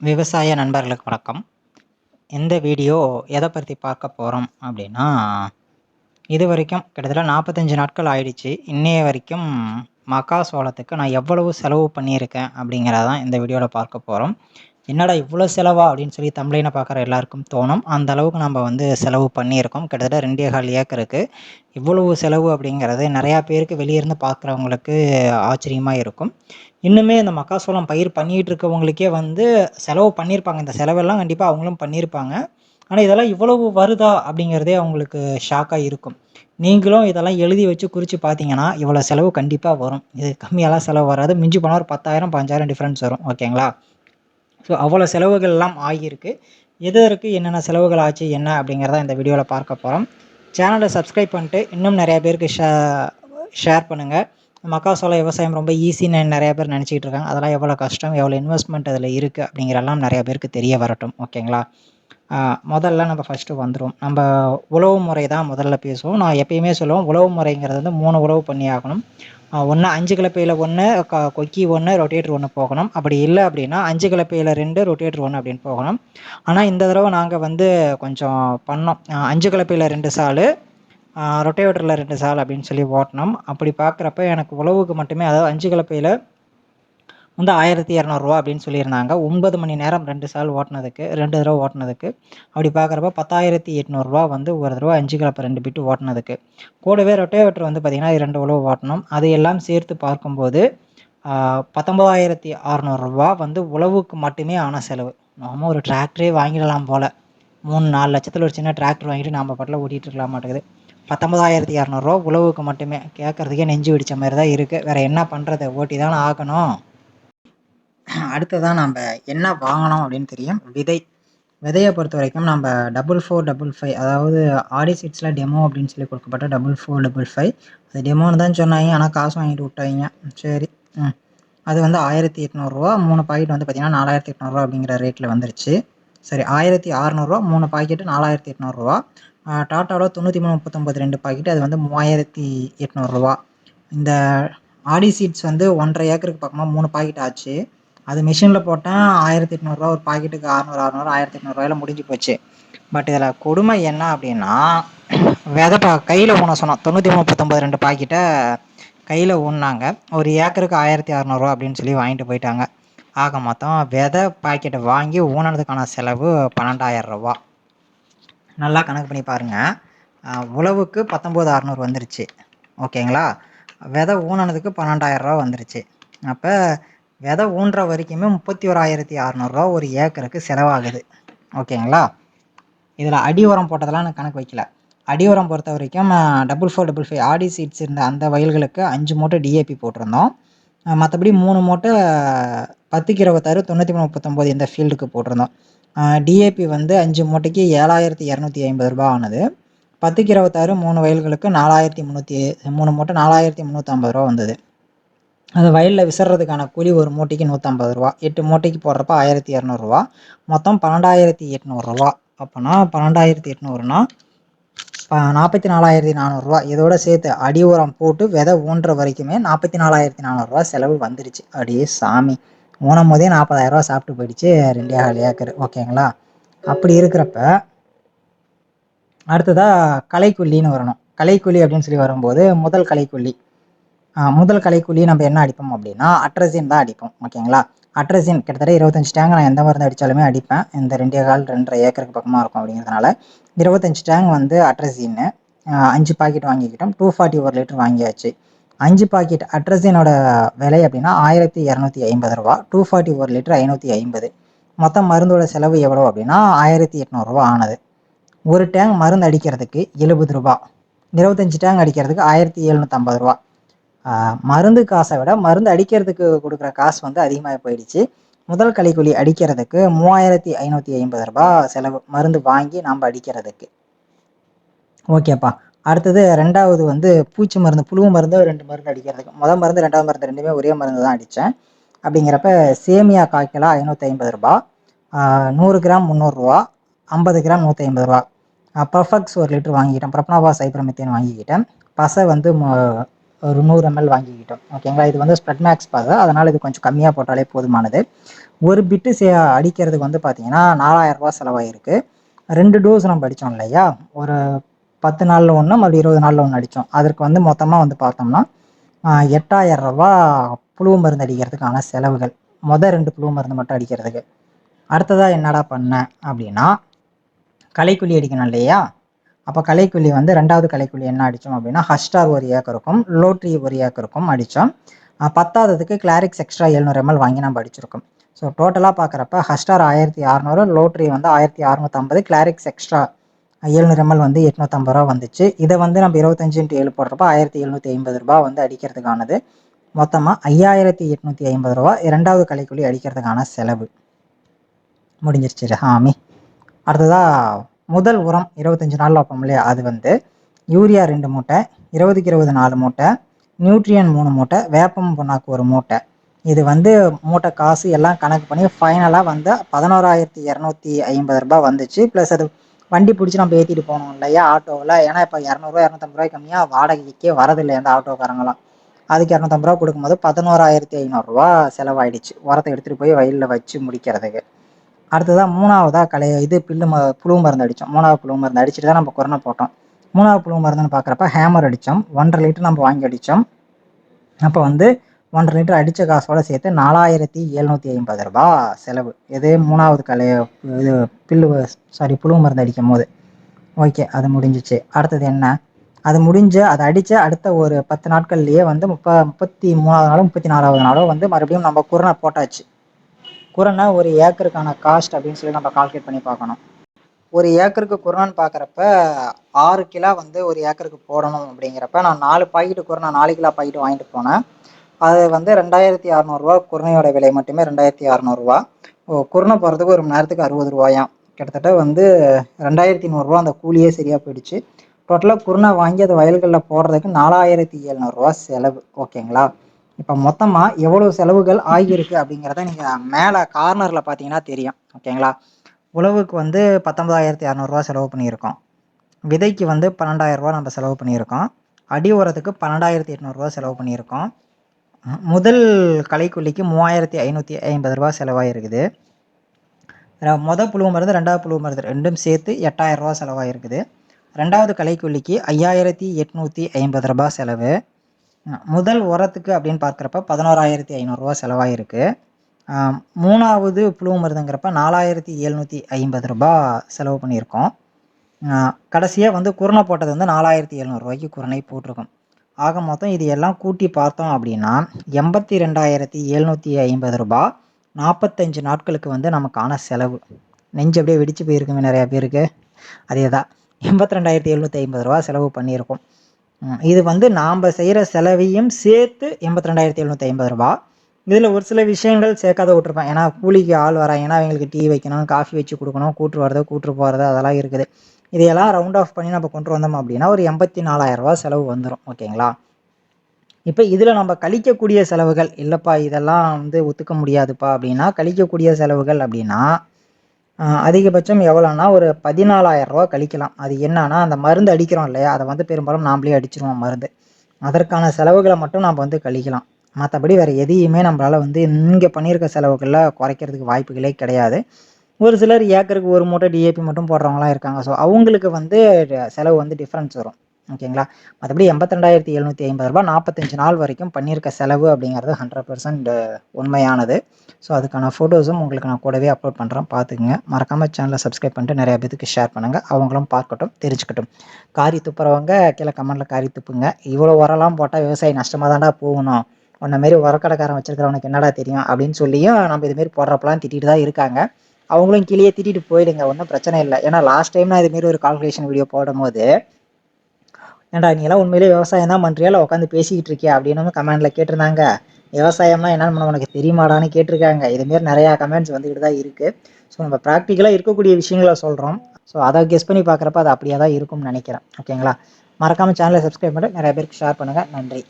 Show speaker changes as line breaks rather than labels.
விவசாய நண்பர்களுக்கு வணக்கம். இந்த வீடியோ எதை பற்றி பார்க்க போகிறோம் அப்படின்னா இது வரைக்கும் கிட்டத்தட்ட நாற்பத்தஞ்சு நாட்கள் ஆயிடுச்சு. இன்னைய வரைக்கும் மக்காசோளத்துக்கு நான் எவ்வளவு செலவு பண்ணியிருக்கேன் அப்படிங்கிறதான் இந்த வீடியோவில் பார்க்க போகிறோம் என்னடா இவ்வளோ செலவா அப்படின்னு சொல்லி தமிழினை பார்க்குற எல்லாருக்கும் தோணும். அந்த அளவுக்கு நம்ம வந்து செலவு பண்ணியிருக்கோம். கிட்டத்தட்ட ரெண்டே கால் ஏக்கருக்கு இவ்வளவு செலவு அப்படிங்கிறது நிறையா பேருக்கு வெளியிருந்து பார்க்குறவங்களுக்கு ஆச்சரியமாக இருக்கும். இன்னுமே இந்த மக்காசோளம் பயிர் பண்ணிகிட்டு இருக்கவங்களுக்கே வந்து செலவு பண்ணியிருப்பாங்க. இந்த செலவெல்லாம் கண்டிப்பாக அவங்களும் பண்ணியிருப்பாங்க. ஆனால் இதெல்லாம் இவ்வளவு வருதா அப்படிங்கிறதே அவங்களுக்கு ஷாக்காக இருக்கும். நீங்களும் இதெல்லாம் எழுதி வச்சு குறித்து பார்த்தீங்கன்னா இவ்வளோ செலவு கண்டிப்பாக வரும். இது கம்மியாலாம் செலவு வராது. மிஞ்சி போனால் ஒரு பத்தாயிரம் பஞ்சாயிரம் டிஃப்ரென்ஸ் வரும். ஓகேங்களா ஸோ அவ்வளோ செலவுகள்லாம் ஆகியிருக்கு. எது இருக்குது என்னென்ன செலவுகள் ஆச்சு என்ன அப்படிங்கிறத இந்த வீடியோவில் பார்க்க போகிறோம் சேனலை சப்ஸ்கிரைப் பண்ணிட்டு இன்னும் நிறையா பேருக்கு ஷே ஷேர் பண்ணுங்கள் மக்காசோள விவசாயம் ரொம்ப ஈஸின்னு நிறையா பேர் நினச்சிக்கிட்டு இருக்காங்க. அதெல்லாம் எவ்வளோ கஷ்டம் எவ்வளோ இன்வெஸ்ட்மெண்ட் அதில் இருக்குது அப்படிங்கிறலாம் நிறையா பேருக்கு தெரிய வரட்டும். ஓகேங்களா முதல்ல நம்ம ஃபஸ்ட்டு வந்துடும் நம்ம உழவு முறை தான் முதல்ல பேசுவோம். நான் எப்பயுமே சொல்லுவோம் உழவு முறைங்கிறது வந்து மூணு உழவு பண்ணி ஆகணும். ஒன்று அஞ்சு கலப்பையில் ஒன்று க கொக்கி ஒன்று ரொட்டேட்ரு ஒன்று போகணும். அப்படி இல்லை அப்படின்னா அஞ்சு கலப்பையில் ரெண்டு ரொட்டேட்ரு ஒன்று அப்படின்னு போகணும். ஆனால் இந்த தடவை நாங்கள் வந்து கொஞ்சம் பண்ணோம். அஞ்சு கலப்பையில் ரெண்டு சாலு ரொட்டேட்டரில் ரெண்டு சால் அப்படின்னு சொல்லி ஓட்டினோம் அப்படி பார்க்குறப்ப எனக்கு உழவுக்கு மட்டுமே அதாவது அஞ்சு கலப்பையில் வந்து ஆயிரத்தி இரநூறுவா அப்படின்னு சொல்லியிருந்தாங்க. ஒன்பது மணி நேரம் ரெண்டு சால் ஓட்டினதுக்கு ரெண்டு தடவை ஓட்டினதுக்கு. அப்படி பார்க்குறப்ப பத்தாயிரத்தி எட்நூறுரூவா வந்து ஒரு தடவை அஞ்சு கலப்பை ரெண்டு பிட்டு ஓட்டினதுக்கு. கூடவே ரொட்டேவேட்டர் வந்து பார்த்திங்கன்னா ரெண்டு உழவு ஓட்டணும். அது எல்லாம் சேர்த்து பார்க்கும்போது பத்தொம்பதாயிரத்தி அறநூறுரூவா வந்து உழவுக்கு மட்டுமே ஆன செலவு. நாம ஒரு டிராக்டரே வாங்கிடலாம் போல். மூணு நாலு லட்சத்தில் ஒரு சின்ன டிராக்டர் வாங்கிட்டு நம்ம பாட்டில் ஓட்டிகிட்டு இருக்கலாம் மாட்டேங்குது. பத்தொம்பதாயிரத்தி இரநூறுவா உழவுக்கு மட்டுமே கேட்குறதுக்கே நெஞ்சு பிடிச்ச மாதிரி தான் இருக்குது வேறு என்ன பண்ணுறது ஓட்டி தானே ஆகணும். அடுத்ததாக நம்ம என்ன வாங்கணும் அப்படின்னு தெரியும். விதை. விதையை பொறுத்த வரைக்கும் நம்ம டபுள் ஃபோர் டபுள் ஃபைவ் அதாவது ஆடி சீட்ஸில் டெமோ அப்படின்னு சொல்லி கொடுக்கப்பட்ட டபுள் ஃபோர் டபுள் ஃபைவ் அது டெமோன்னு தான் சொன்னாங்க. ஆனால் காசு வாங்கிட்டு விட்டாங்க. சரி. ம். அது வந்து ஆயிரத்தி எட்நூறுரூவா மூணு பாக்கெட் வந்து பார்த்திங்கன்னா நாலாயிரத்தி எட்நூறுரூவா அப்படிங்கிற ரேட்டில் வந்துருச்சு. சரி ஆயிரத்தி அறநூறுவா மூணு பாக்கெட்டு நாலாயிரத்தி எட்நூறுரூவா டாட்டாவில் தொண்ணூற்றி மூணு முப்பத்தொம்பது ரெண்டு பாக்கெட்டு அது வந்து மூவாயிரத்தி எட்நூறுரூவா இந்த ஆடி சீட்ஸ் வந்து ஒன்றரை ஏக்கருக்கு பக்கமாக மூணு பாக்கெட் ஆச்சு. அது மிஷினில் போட்டேன் ஆயிரத்தி எட்நூறுரூவா ஒரு பாக்கெட்டுக்கு அறநூறு அறநூறு ஆயிரத்தி எட்நூறுவாயில் முடிஞ்சு போச்சு. பட் இதில் கொடுமை என்ன அப்படின்னா விதை பா கையில் ஊன சொன்னோம். தொண்ணூற்றி மூணு பத்தொம்பது ரெண்டு பாக்கெட்டை கையில் ஊன்னாங்க. ஒரு ஏக்கருக்கு ஆயிரத்தி அறநூறுவா அப்படின்னு சொல்லி வாங்கிட்டு போயிட்டாங்க. ஆக மொத்தம் விதை பாக்கெட்டை வாங்கி ஊனதுக்கான செலவு பன்னெண்டாயிரம் ரூபா நல்லா கணக்கு பண்ணி பாருங்கள் உழவுக்கு பத்தொம்போது அறநூறு வந்துருச்சு. ஓகேங்களா? விதை ஊனதுக்கு பன்னெண்டாயிரரூவா வந்துருச்சு. அப்போ விதை ஊன்ற வரைக்குமே முப்பத்தி ஓராயிரத்தி அறநூறுரூவா ஒரு ஏக்கருக்கு செலவாகுது. ஓகேங்களா? இதில் அடி உரம் போட்டதெல்லாம் நான் கணக்கு வைக்கல. அடி உரம் பொறுத்த வரைக்கும் டபுள் ஃபோர் டபுள் ஃபைவ் ஆடி சீட்ஸ் இருந்த அந்த வயல்களுக்கு அஞ்சு மூட்டை டிஏபி போட்டிருந்தோம். மற்றபடி மூணு மூட்டை பத்துக்கு இருபத்தாறு தொண்ணூற்றி மூணு முப்பத்தொம்போது இந்த ஃபீல்டுக்கு போட்டிருந்தோம். டிஏபி வந்து அஞ்சு மூட்டைக்கு ஏழாயிரத்தி இரநூத்தி ஐம்பது ரூபா ஆனது. பத்துக்கு இருபத்தாறு மூணு வயல்களுக்கு நாலாயிரத்தி முந்நூற்றி மூணு மூட்டை நாலாயிரத்தி முந்நூற்றம்பது ரூபா வந்தது. அது வயலில் விசிறதுக்கான கூலி ஒரு மூட்டைக்கு நூற்றம்பது ரூபா எட்டு மூட்டைக்கு போடுறப்ப ஆயிரத்தி இரநூறுவா மொத்தம் பன்னெண்டாயிரத்தி எட்நூறுரூவா அப்போனா பன்னெண்டாயிரத்தி எட்நூறுனா நாற்பத்தி நாலாயிரத்தி நானூறுரூவா இதோட சேர்த்து அடி உரம் போட்டு விதை ஊன்ற வரைக்குமே நாற்பத்தி நாலாயிரத்தி நானூறுரூவா செலவு வந்துருச்சு. அப்படியே சாமி. ஊனும் போதே நாற்பதாயிரரூவா சாப்பிட்டு போயிடுச்சு ரெண்டே ஆள் ஏக்கர். ஓகேங்களா? அப்படி இருக்கிறப்ப அடுத்ததாக கலைக்குள்ளின்னு வரணும். களைக்கொல்லி அப்படின்னு சொல்லி வரும்போது முதல் கலைக்குள்ளி முதல் கலைக்குள்ளேயே நம்ம என்ன அடிப்போம் அப்படின்னா அட்ரஸின் தான் அடிப்போம் ஓகேங்களா அட்ரஸின் கிட்டத்தட்ட இருபத்தஞ்சி டேங்க் நான் எந்த மருந்து அடித்தாலுமே அடிப்பேன். இந்த ரெண்டே கால் ரெண்டரை ஏக்கருக்கு பக்கமாக இருக்கும் அப்படிங்கிறதுனால. இருபத்தஞ்சு டேங்க் வந்து அட்ரஸின்னு அஞ்சு பாக்கெட் வாங்கிக்கிட்டோம். டூ ஃபார்ட்டி ஒரு லிட்டர் வாங்கியாச்சு. அஞ்சு பாக்கெட் அட்ரஸினோட விலை அப்படின்னா ஆயிரத்தி இரநூத்தி ஐம்பது ரூபா. டூ ஃபார்ட்டி ஒரு லிட்டர் ஐநூற்றி ஐம்பது. மொத்தம் மருந்தோட செலவு எவ்வளோ அப்படின்னா ஆயிரத்தி எட்நூறுரூவா ஆனது. ஒரு டேங்க் மருந்து அடிக்கிறதுக்கு எழுபது ரூபா. இருபத்தஞ்சி டேங்க் அடிக்கிறதுக்கு ஆயிரத்தி எழுநூற்றம்பது ரூபா. மருந்து காசை விட மருந்து அடிக்கிறதுக்கு கொடுக்குற காசு வந்து அதிகமாக போயிடுச்சு. முதல் கலைக்குழி அடிக்கிறதுக்கு மூவாயிரத்தி ஐநூற்றி ஐம்பது ரூபா செலவு மருந்து வாங்கி நாம் அடிக்கிறதுக்கு. ஓகேப்பா. அடுத்தது ரெண்டாவது வந்து பூச்சி மருந்து புழு மருந்து ரெண்டு மருந்து அடிக்கிறதுக்கு. முதல் மருந்து ரெண்டாவது மருந்து ரெண்டுமே ஒரே மருந்து தான் அடித்தேன். அப்படிங்கிறப்ப சேமியா காய்க்கலாம் ஐநூற்றி ஐம்பது ரூபா நூறு கிராம் முந்நூறுரூவா ஐம்பது கிராம் நூற்றி ஐம்பது ரூபா. பர்ஃபெக்ட்ஸ் ஒரு லிட்டர் வாங்கிக்கிட்டேன். பிரப்னாவா சைப்ரமித்தேன் வாங்கிக்கிட்டேன். பசை வந்து ஒரு நூறு எம்எல் வாங்கிக்கிட்டோம். ஓகேங்களா இது வந்து ஸ்ப்ரெட் மேக்ஸ் பாது அதனால் இது கொஞ்சம் கம்மியாக போட்டாலே போதுமானது. ஒரு பிட்டு சே அடிக்கிறதுக்கு வந்து பார்த்தீங்கன்னா நாலாயிரரூபா செலவாயிருக்கு. ரெண்டு டோஸ் நம்ம அடித்தோம் இல்லையா? ஒரு பத்து நாளில் ஒன்று மறுபடியும் இருபது நாளில் ஒன்று அடித்தோம் அதற்கு வந்து மொத்தமாக வந்து பார்த்தோம்னா எட்டாயிரரூபா புழு மருந்து அடிக்கிறதுக்கான செலவுகள். மொதல் ரெண்டு புழு மருந்து மட்டும் அடிக்கிறதுக்கு. அடுத்ததாக என்னடா பண்ணேன் அப்படின்னா களைக்குழி அடிக்கணும் இல்லையா? அப்போ கலைக்குழி வந்து ரெண்டாவது கலைக்குழி என்ன அடித்தோம் அப்படின்னா ஹஸ்டார் ஒரு ஏக்கருக்கும் லோட்ரி ஒரு ஏக்கருக்கும் அடித்தோம் பத்தாவதுக்கு கிளாரிக்ஸ் எக்ஸ்ட்ரா எழுநூறு எம்எல் வாங்கி நம்ம அடிச்சிருக்கோம். ஸோ டோட்டலாக பார்க்குறப்ப ஹஸ்டார் ஆயிரத்தி அறநூறு லோட்ரி வந்து ஆயிரத்தி அறநூற்றம்பது கிளாரிக்ஸ் எக்ஸ்ட்ரா எழுநூறு எம்எல் வந்து எட்நூற்றம்பது ரூபா வந்துச்சு. இதை வந்து நம்ம இருபத்தஞ்சு இன்ட்டு ஏழு போடுறப்ப ஆயிரத்தி எழுநூற்றி ஐம்பது ரூபா வந்து அடிக்கிறதுக்கானது. மொத்தமாக ஐயாயிரத்தி எட்நூற்றி ஐம்பது ரூபா இரண்டாவது கலைக்குழி அடிக்கிறதுக்கான செலவு. முடிஞ்சிருச்சு. ஹாமி அடுத்ததாக முதல் உரம் இருபத்தஞ்சி நாளில் வைப்போம் இல்லையா? அது வந்து யூரியா ரெண்டு மூட்டை இருபதுக்கு இருபது நாலு மூட்டை நியூட்ரியன் மூணு மூட்டை வேப்பம் புண்ணாக்கு ஒரு மூட்டை. இது வந்து மூட்டை காசு எல்லாம் கணக்கு பண்ணி ஃபைனலாக வந்து பதினோராயிரத்தி இரநூத்தி ஐம்பது ரூபாய் வந்துச்சு. ப்ளஸ் அது வண்டி பிடிச்சி நம்ம ஏற்றிட்டு போகணும் இல்லையா? ஆட்டோவில். ஏன்னா இப்போ இரநூறுவா இரநூத்தம்பது ரூபாய் கம்மியாக வாடகைக்கே வரதில்லை அந்த ஆட்டோக்காரங்களாம் அதுக்கு இரநூத்தம்பது ரூபா கொடுக்கும்போது பதினோராயிரத்தி ஐநூறுரூவா செலவாயிடுச்சு. உரத்தை எடுத்துகிட்டு போய் வயலில் வச்சு முடிக்கிறதுக்கு. அடுத்ததாக மூணாவதாக கலை இது பில்லு ம புழு மருந்து அடித்தோம் மூணாவது புழு மருந்து அடிச்சுட்டு தான் நம்ம கொரோனா போட்டோம். மூணாவது புழு மருந்துன்னு பார்க்குறப்ப ஹேமர் அடித்தோம் ஒன்றரை லிட்டர் நம்ம வாங்கி அடித்தோம் அப்போ வந்து ஒன்றரை லிட்டர் அடித்த காசோடு சேர்த்து நாலாயிரத்தி எழுநூற்றி ஐம்பது ரூபா செலவு. இது மூணாவது கலை இது பில்லு சாரி புழு மருந்து அடிக்கும் போது. ஓகே அது முடிஞ்சிச்சு. அடுத்தது என்ன? அது முடிஞ்சு அதை அடித்த அடுத்த ஒரு பத்து நாட்கள்லேயே வந்து முப்ப முப்பத்தி மூணாவது நாளும் முப்பத்தி நாலாவது நாளோ வந்து மறுபடியும் நம்ம கொரோனா போட்டாச்சு. குரணை ஒரு ஏக்கருக்கான காஸ்ட் அப்படின்னு சொல்லி நம்ம கால்குலேட் பண்ணி பார்க்கணும். ஒரு ஏக்கருக்கு குரணான்னு பார்க்குறப்ப ஆறு கிலோ வந்து ஒரு ஏக்கருக்கு போடணும் அப்படிங்கிறப்ப நான் நாலு பாக்கெட்டு குரணா நாலு கிலோ பாக்கெட்டு வாங்கிட்டு போனேன். அது வந்து ரெண்டாயிரத்தி அறநூறுவா குருணையோட விலை மட்டுமே ரெண்டாயிரத்தி அறநூறுவா. ஓ குருணை போகிறதுக்கு ஒரு மணி நேரத்துக்கு அறுபது ரூபாயாம். கிட்டத்தட்ட வந்து ரெண்டாயிரத்தி நூறுரூவா அந்த கூலியே சரியாக போயிடுச்சு. டோட்டலாக குருணை வாங்கி அது வயல்களில் போடுறதுக்கு நாலாயிரத்தி எழுநூறுவா செலவு. ஓகேங்களா? இப்போ மொத்தமாக எவ்வளோ செலவுகள் ஆகியிருக்கு அப்படிங்கிறத நீங்கள் மேலே கார்னரில் பார்த்தீங்கன்னா தெரியும். ஓகேங்களா உழவுக்கு வந்து பத்தொன்பதாயிரத்தி இரநூறுவா செலவு பண்ணியிருக்கோம். விதைக்கு வந்து பன்னெண்டாயிரரூவா நம்ம செலவு பண்ணியிருக்கோம். அடி உரத்துக்கு பன்னெண்டாயிரத்தி எட்நூறுரூவா செலவு பண்ணியிருக்கோம். முதல் கலைக்குள்ளிக்கு மூவாயிரத்தி ஐநூற்றி ஐம்பது ரூபா செலவாயிருக்குது. மொதல் புழு மருந்து ரெண்டாவது புழு மருந்து ரெண்டும் சேர்த்து எட்டாயிரரூபா செலவாயிருக்குது. ரெண்டாவது கலைக்குள்ளிக்கு ஐயாயிரத்தி எட்நூற்றி ஐம்பது ரூபா செலவு. முதல் உரத்துக்கு அப்படின்னு பார்க்குறப்ப பதினோராயிரத்தி ஐநூறுரூவா செலவாயிருக்கு. மூணாவது புழு மருந்துங்கிறப்ப நாலாயிரத்தி எழுநூற்றி ஐம்பது ரூபா செலவு பண்ணியிருக்கோம். கடைசியாக வந்து குரணை போட்டது வந்து நாலாயிரத்தி எழுநூறுவாய்க்கு குரணை போட்டிருக்கோம். ஆக மொத்தம் இது எல்லாம் கூட்டி பார்த்தோம் அப்படின்னா எண்பத்தி ரெண்டாயிரத்தி எழுநூற்றி ஐம்பது ரூபா நாற்பத்தஞ்சு நாட்களுக்கு வந்து நமக்கான செலவு. நெஞ்சு அப்படியே வெடிச்சு போயிருக்குமே நிறையா பேருக்கு. அதே தான் எண்பத்தி ரெண்டாயிரத்தி எழுநூற்றி ஐம்பது ரூபா செலவு பண்ணியிருக்கோம். இது வந்து நாம் செய்கிற செலவையும் சேர்த்து எண்பத்தி ரெண்டாயிரத்தி எழுநூற்றி ஐம்பது ரூபா. இதில் ஒரு சில விஷயங்கள் சேர்க்காத விட்ருப்பேன் ஏன்னா கூலிக்கு ஆள் வராங்கன்னா அவங்களுக்கு டீ வைக்கணும் காஃபி வச்சு கொடுக்கணும் கூட்டு வரது கூட்டு போகிறது அதெல்லாம் இருக்குது. இதையெல்லாம் ரவுண்ட் ஆஃப் பண்ணி நம்ம கொண்டு வந்தோம் அப்படின்னா ஒரு எண்பத்தி நாலாயிரரூபா செலவு வந்துடும் ஓகேங்களா? இப்போ இதில் நம்ம கழிக்கக்கூடிய செலவுகள் இல்லைப்பா இதெல்லாம் வந்து ஒத்துக்க முடியாதுப்பா அப்படின்னா கழிக்கக்கூடிய செலவுகள் அப்படின்னா அதிகபட்சம் எவ்வளோன்னா ஒரு பதினாலாயிரரூவா கழிக்கலாம். அது என்னன்னா அந்த மருந்து அடிக்கிறோம் இல்லையா? அதை வந்து பெரும்பாலும் நாம்ளே அடிச்சிருவோம் மருந்து. அதற்கான செலவுகளை மட்டும் நம்ம வந்து கழிக்கலாம். மற்றபடி வேறு எதையுமே நம்மளால் வந்து இங்கே பண்ணியிருக்க செலவுகளில் குறைக்கிறதுக்கு வாய்ப்புகளே கிடையாது. ஒரு சிலர் ஏக்கருக்கு ஒரு மூட்டை டிஏபி மட்டும் போடுறவங்களாம் இருக்காங்க. ஸோ அவங்களுக்கு வந்து செலவு வந்து டிஃப்ரென்ஸ் வரும். ஓகேங்களா? மற்றபடி எண்பத்தி ரெண்டாயிரத்தி எழுநூற்றி ஐம்பது ரூபா நாற்பத்தஞ்சு நாள் வரைக்கும் பண்ணியிருக்க செலவு அப்படிங்கிறது ஹண்ட்ரட் பர்சன்ட் உண்மையானது. ஸோ அதுக்கான ஃபோட்டோஸும் உங்களுக்கு நான் கூடவே அப்லோட் பண்ணுறேன் பார்த்துக்குங்க. மறக்காமல் சேனலை சப்ஸ்கிரைப் பண்ணிட்டு நிறைய பேருக்கு ஷேர் பண்ணுங்கள் அவங்களும் பார்க்கட்டும் தெரிஞ்சுக்கட்டும். காரி துப்புறவங்க கீழே கமெண்டில் காரி துப்புங்க. இவ்வளோ உரம்லாம் போட்டால் விவசாயி நஷ்டமாக தாண்டா போகணும். உன்ன மாரி உரக்கடைக்காரன் வச்சிருக்கிறவனுக்கு என்னடா தெரியும்? அப்படின்னு சொல்லியும் நம்ம இதுமாரி போடுறப்பெல்லாம் திட்டிட்டு தான் இருக்காங்க. அவங்களும் கீழே திட்டிட்டு போயிடுங்க. ஒன்றும் பிரச்சனை இல்லை. ஏன்னா லாஸ்ட் டைம் நான் இதுமாரி ஒரு கால்குலேஷன் வீடியோ போடும்போது ஏன்டா நீ எல்லாம் உண்மையிலேயே விவசாயம் தான் பண்ணுறியா இல்லை உட்காந்து பேசிக்கிட்டு இருக்கியா? அப்படின்னு கமெண்ட்டில் கேட்டிருந்தாங்க. விவசாயம்னா என்னென்னு உனக்கு தெரியுமாடான்னு கேட்டிருக்காங்க. இதுமாரி நிறையா கமெண்ட்ஸ் வந்துக்கிட்டு தான் இருக்குது ஸோ நம்ம ப்ராக்டிக்கலாக இருக்கக்கூடிய விஷயங்களை சொல்கிறோம் ஸோ அதை கெஸ் பண்ணி பார்க்குறப்ப அது அப்படியே தான் இருக்கும்னு நினைக்கிறேன். ஓகேங்களா மறக்காமல் சேனலை சப்ஸ்கிரைப் பண்ணிட்டு நிறைய பேருக்கு ஷேர் பண்ணுங்கள் நன்றி.